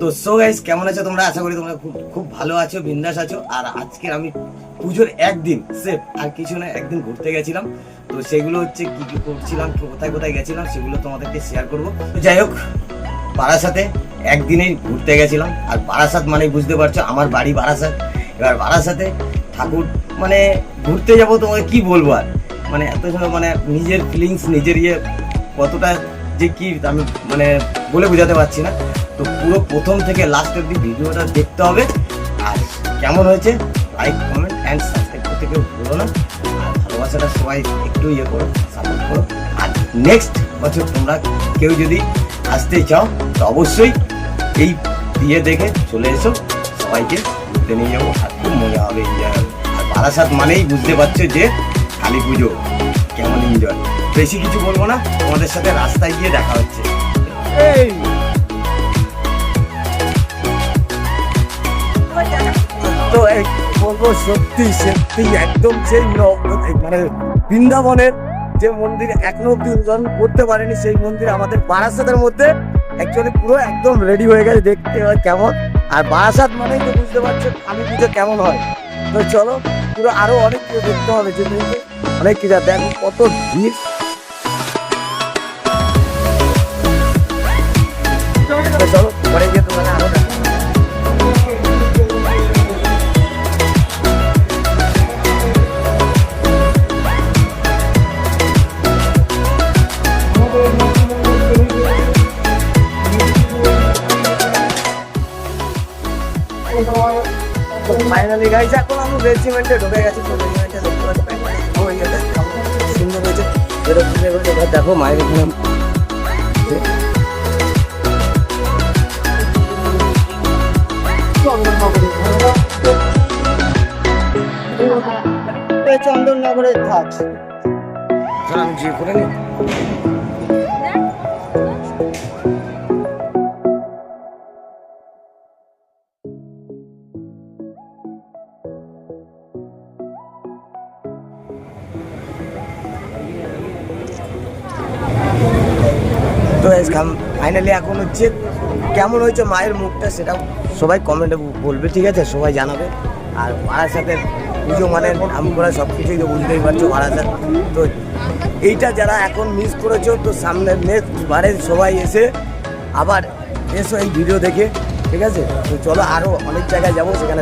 তো so guys কেমন আছো তোমরা? আশা করি তোমরা খুব খুব ভালো আছো, বিন্দাস আছো। আর আজকে আমি পুজোর একদিন সেফ আর কিছু না, একদিন ঘুরতে গেছিলাম। তো সেগুলো হচ্ছে কি কি করছিলাম কোথায় কোথায় গেছিলাম, সেগুলো তোমাদেরকে শেয়ার করব। তো যাই হোক, বারাসাতে একদিনেই ঘুরতে গেছিলাম। আর বারাসাত মানে বুঝতে পারছ, আমার বাড়ি বারাসাত। এবার বারাসাতে ঠাকুর মানে ঘুরতে যাব তোমাকে কি বলব আর? মানে এত সময় মানে নিজের ফিলিংস নিজের ইয়ে কতটা যে কি আমি মানে বলে বোঝাতে পারছি না। তো পুরো প্রথম থেকে লাস্ট অব্দি ভিডিওটা দেখতে হবে। আর কেমন হয়েছে লাইক কমেন্ট অ্যান্ড সাবস্ক্রাইব করতে কেউ ভুলো না। আর ভালোবাসাটা সবাই একটু ইয়ে করো সাপোর্ট করো। আর নেক্সট বছর তোমরা কেউ যদি আসতে চাও, তো অবশ্যই এই বিয়ে দেখে চলে এসো। সবাইকে ঘুরতে নিয়ে যাব, আর খুব মজা হবে এনজয় আর বারাসাত মানেই বুঝতে পারছ যে কালী পুজো, কেমন এনজয় বেশি কিছু বলব না, তোমাদের সাথে রাস্তায় গিয়ে দেখা হচ্ছে। এই! বলব সত্যি সত্যি একদম সেই মানে বৃন্দাবনের যে মন্দির এখনও অব্দি করতে পারেনি, সেই মন্দির আমাদের বারাসাতের মধ্যে অ্যাকচুয়ালি পুরো একদম রেডি হয়ে গেছে দেখতে হয় কেমন। আর বারাসাত মানেই তো বুঝতে পারছ আমি পুজো কেমন হয়। তো চলো, পুরো আরও অনেক কিছু দেখতে হবে যে অনেক কিছু দেখো, কত ভিড়। ফাইনালি গাইস এখন আমি রেজিমেন্টে ঢুকে গেছি। তো রেজিমেন্টে দেখতে পাচ্ছি সুন্দর হয়েছে। এরকম এবার দেখো মায়ের এখানে চন্দননগরের থাক আমি করে নিই তো ফাইনালি এখন হচ্ছে কেমন হয়েছে মায়ের মুখটা সেটা সবাই কমেন্টে বলবে ঠিক আছে? সবাই জানাবে। আর ভাড়ার সাথে পুজো মানে আমি আমরা সব কিছুই তো বুঝতেই পারছ ভাড়ার তো এইটা যারা এখন মিস করেছ তো সামনে নেক্সট বারে সবাই এসে আবার এসো এই ভিডিও দেখে ঠিক আছে? তো চলো আরও অনেক জায়গায় যাব সেখানে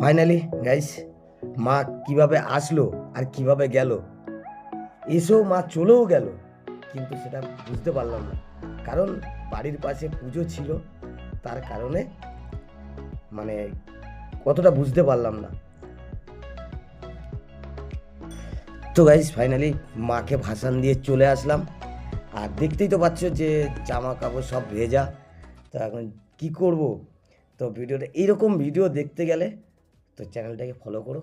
ফাইনালি গাইস মা কীভাবে আসলো আর কীভাবে গেল? এসেও মা চলেও গেল, কিন্তু সেটা বুঝতে পারলাম না। কারণ বাড়ির পাশে পুজো ছিল, তার কারণে মানে কতটা বুঝতে পারলাম না। তো গাইস ফাইনালি মাকে ভাসান দিয়ে চলে আসলাম। আর দেখতেই তো পাচ্ছ যে জামা কাপড় সব ভেজা। তো এখন কি করব? তো ভিডিওটা এইরকম ভিডিও দেখতে গেলে তো চ্যানেলটাকে ফলো করো।